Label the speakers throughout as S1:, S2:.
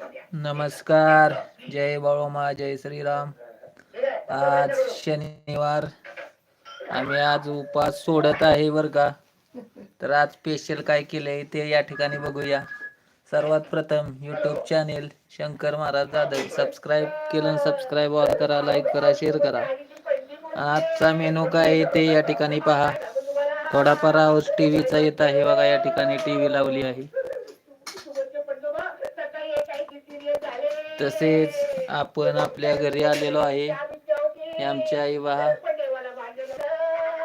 S1: नमस्कार. जय बाळोमा जय श्रीराम. आज शनिवार. आम्ही आज उपास सोडत आहे बर का. तर आज स्पेशल काय केलंय ते या ठिकाणी बघूया. सर्वात प्रथम YouTube channel Shankar Maharaj Jadhav. Subscribe केलं सबस्क्राईब ऑल करा लाईक करा शेअर करा. आजचा मेनू काय आहे ते या ठिकाणी पहा. थोडाफार आवाज टीव्हीचा येत आहे बघा या ठिकाणी टीव्ही लावली आहे. तसेच आपण आपल्या घरी आलेलो आहे. आमची आई बा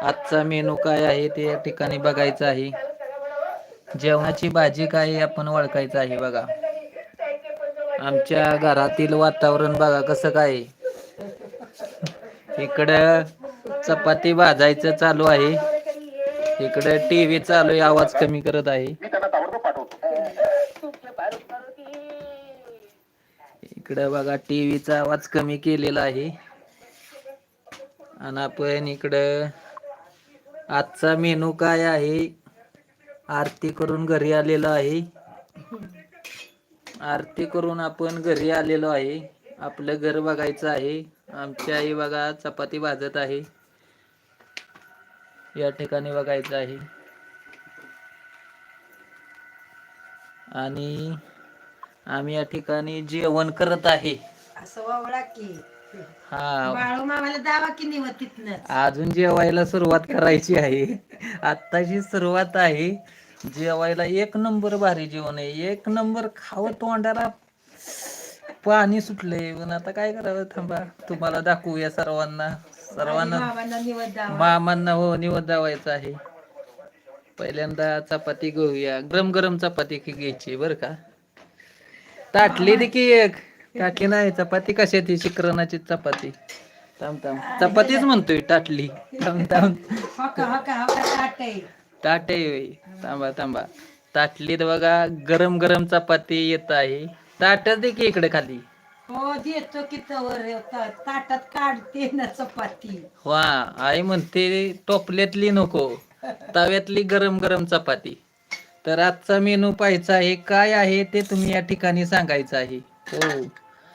S1: आजचा मेनू काय आहे ते या ठिकाणी बघायचं आहे. जेवणाची भाजी काय आहे आपण ओळखायचं आहे बघा. आमच्या घरातील वातावरण बघा कसं काय आहे. इकडं चपाती भाजायचं चालू आहे. इकडं टीव्ही चालू आहे आवाज कमी करत आहे. इकडं बघा टीव्हीचा आवाज कमी केलेला आहे. आणि आपण इकडं आजचा मेनू काय आहे? आरती करून घरी आलेलो आहे. आरती करून आपण घरी आलेलो आहे. आपलं घर बघायचं आहे. आमची आई बघा चपाती भाजत आहे. या ठिकाणी बघायचं आहे. आणि आम्ही या ठिकाणी जेवण करत आहे.
S2: असं वावळा की.
S1: हा.
S2: बाळू मामाला दावा की निवत तिथनं
S1: अजून जेवायला सुरुवात करायची आहे. आत्ताची सुरुवात आहे. जेवायला एक नंबर भारी जेवण आहे. एक नंबर खावं तोंडाला पाणी सुटलंय. पण आता काय करावं थांबा. तुम्हाला दाखवूया सर्वांना. सर्वांना
S2: निवत दावा.
S1: मामांना हो निवड दावायचं आहे. पहिल्यांदा चपाती घेऊया. गरम गरम चपाती घ्यायची बर का. ताटली दे की एक. ताटली नाही चपाती कशाची शिकरणाची चपाती. थांब थांब. चपातीच म्हणतोय थांब थांब.
S2: हका ताट.
S1: ताटे. थांबा थांबा. ताटलीत बघा गरम गरम चपाती येत आहे. ताटच दे की इकडे खाली.
S2: हो देतो की तवर. ताटात काढते ना चपाती.
S1: वा आई म्हणते टोपल्यातली नको. तव्यातली गरम गरम चपाती. तर आजचा मेनू पाहायचा आहे काय आहे ते तुम्ही या ठिकाणी सांगायचं आहे. हो.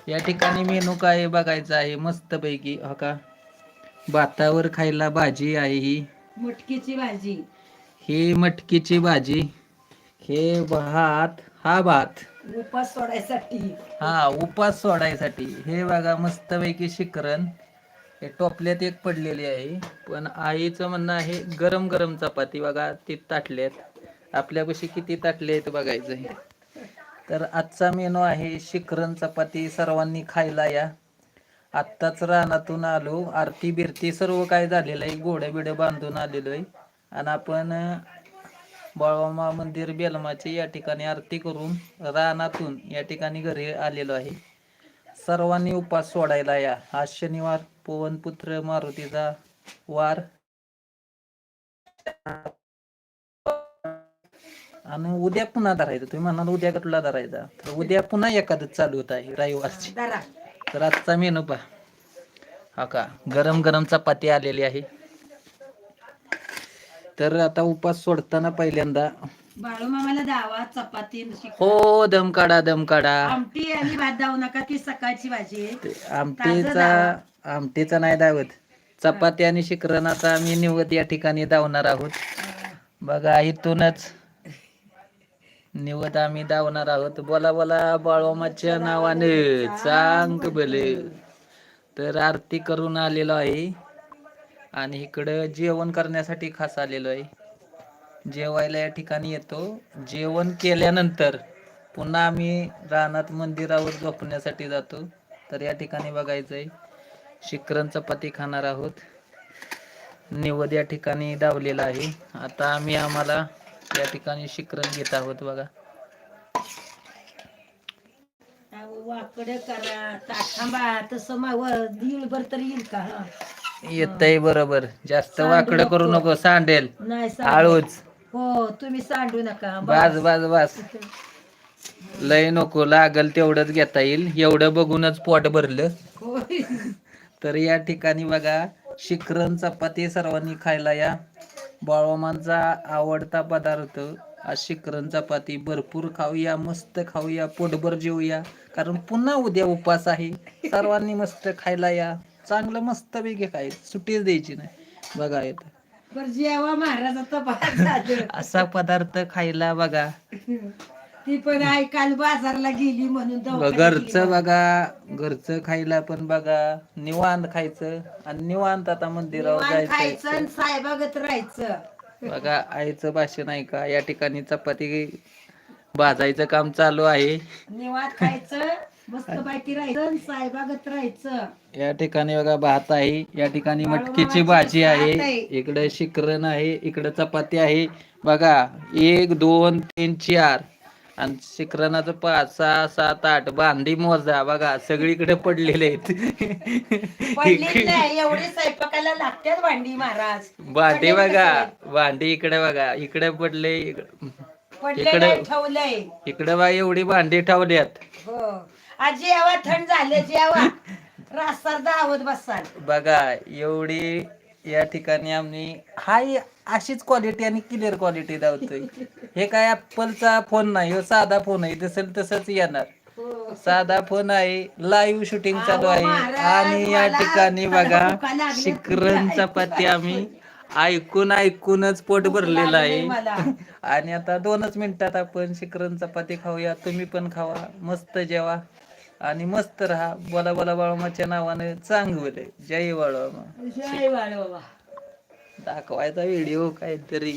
S1: या ठिकाणी मेनू काय बघायचं आहे मस्त पैकी हो का? भातावर खायला भाजी आहे ही.
S2: मुटकीची भाजी.
S1: ही मटकीची भाजी. हे भात हा भात.
S2: उपास सोडायसाठी.
S1: हा उपास सोडायसाठी. हे बघा मस्तपैकी शिकरण. हे टोपल्यात एक पडलेली आहे. पण आईचं म्हणणं आहे गरम गरम चपाती बघा ती ताटल्यात. आपल्यापाशी किती ताटले आहेत बघायचं हे. तर आजचा मेनू आहे शिखरण चपाती सर्वांनी खायला या. आत्ताच रानातून आलो आरती बिरती सर्व काय झालेलं आहे गोड्या बिड्या बांधून आलेलो आहे. आणि आपण बाळवामा मंदिर बेलमाची या ठिकाणी आरती करून रानातून या ठिकाणी घरी आलेलो आहे. सर्वांनी उपास सोडायला या. आज शनिवार पवनपुत्र मारुतीचा वार. आणि उद्या पुन्हा धरायचं. तुम्ही म्हणाल उद्या कुठला धरायचा? तर उद्या पुन्हा एखादं चालू होत आहे रविवारची. तर आजचा मेनू पहा. हा का गरम गरम चपाती आलेली आहे. तर आता उपास सोडताना पहिल्यांदा
S2: बाळू मामाला दावा चपाती
S1: हो दम काढा दम काढा.
S2: आमटी आणि भात दावू नका ती सकाळची भाजी आहे.
S1: ते आमटीचा आमटीचा नाही दावत. चपाती आणि शिकरणाचा आम्ही निवत या ठिकाणी धावणार आहोत. बघा इथूनच निवत आम्ही धावणार आहोत. बोला बोला बाळोमाच्या नावाने चांग भले तर आरती करून आलेलो आहे. आणि इकडं जेवण करण्यासाठी खास आलेलो आहे. जेवायला या ठिकाणी येतो. जेवण केल्यानंतर पुन्हा आम्ही रानात मंदिरावर झोपण्यासाठी जातो. तर या ठिकाणी बघायचं आहे शिकरण चपाती खाणार आहोत. निवद या ठिकाणी धावलेला आहे. आता आम्ही आम्हाला या ठिकाणी शिकरण घेत आहोत बघा.
S2: वाकड करा तसं तर येईल का? हा.
S1: येतय बरोबर. जास्त वाकडं करू नको सांडेल.
S2: नाही सांड
S1: आळूच.
S2: हो तुम्ही सांडू नका
S1: बाज बाज बाज लय नको लागल तेवढंच घेता येईल. एवढं बघूनच पोट भरलं.
S2: होय.
S1: तर या ठिकाणी बघा शिकरण चपाती सर्वांनी खायला या. बाळोमांचा आवडता पदार्थ आज शिकरण चपाती. भरपूर खाऊया मस्त खाऊया पोटभर जेवूया कारण पुन्हा उद्या उपास आहे. सर्वांनी मस्त खायला या. चांगलं मस्त पैकी खायचं सुट्टीच द्यायची नाही. बघा येत
S2: महाराजाचं
S1: असा पदार्थ खायला बघा.
S2: ती पण आई काल बाजारला गेली म्हणून दवाखान्यात
S1: घरचं
S2: गेली.
S1: बघा घरचं खायला पण बघा निवांत खायचं आणि निवांत आता मंदिरावर
S2: निवांत खायचं
S1: जायचं
S2: आणि साहेबागत राहायचं.
S1: बघा आईचं भाषण आहे का? या ठिकाणी चपाती भाजायचं काम चालू आहे.
S2: निवांत खायचं मस्त पैकी राहायचं आणि साहेबागत राहायचं.
S1: या ठिकाणी बघा भात आहे. या ठिकाणी मटकीची भाजी
S2: भात
S1: आहे.
S2: आहे.
S1: इकडे शिकरण आहे इकडे चपाती आहे. बघा एक दोन तीन चार. आणि शिकरणाचं पाच सहा सात आठ भांडी मोजा बघा सगळीकडे पडलेले आहेत.
S2: एवढी स्वयंपाकाला लागतात भांडी महाराज.
S1: भांडी बघा? भांडी इकडे बघा इकडे पडले इकडे
S2: ठेवलंय.
S1: इकडे बा एवढी भांडी ठेवल्यात.
S2: हो. आज थंड झाले जेवा. रास्ता दावत बसाल.
S1: बघा एवढी या ठिकाणी आम्ही हाय अशीच क्वालिटी आणि क्लिअर क्वालिटी दावतोय हे काय ऍपलचा फोन नाही ह्यो साधा फोन आहे. तसं तसंच येणार.
S2: हो.
S1: साधा फोन आहे. लाईव्ह शूटिंग चालू आहे. आणि या ठिकाणी बघा शिकरण चपाती आम्ही ऐकून ऐकूनच पोट भरलेलं आहे. आणि आता दोनच मिनिटात आपण शिकरण चपाती खाऊया. तुम्ही पण खावा. मस्त जेवा. आणि मस्त राहा. बोला बोला बाळमाच्या नावाने चांगलं जय बाळमा
S2: जय बाळोबा
S1: दाखवायचा व्हिडिओ काहीतरी.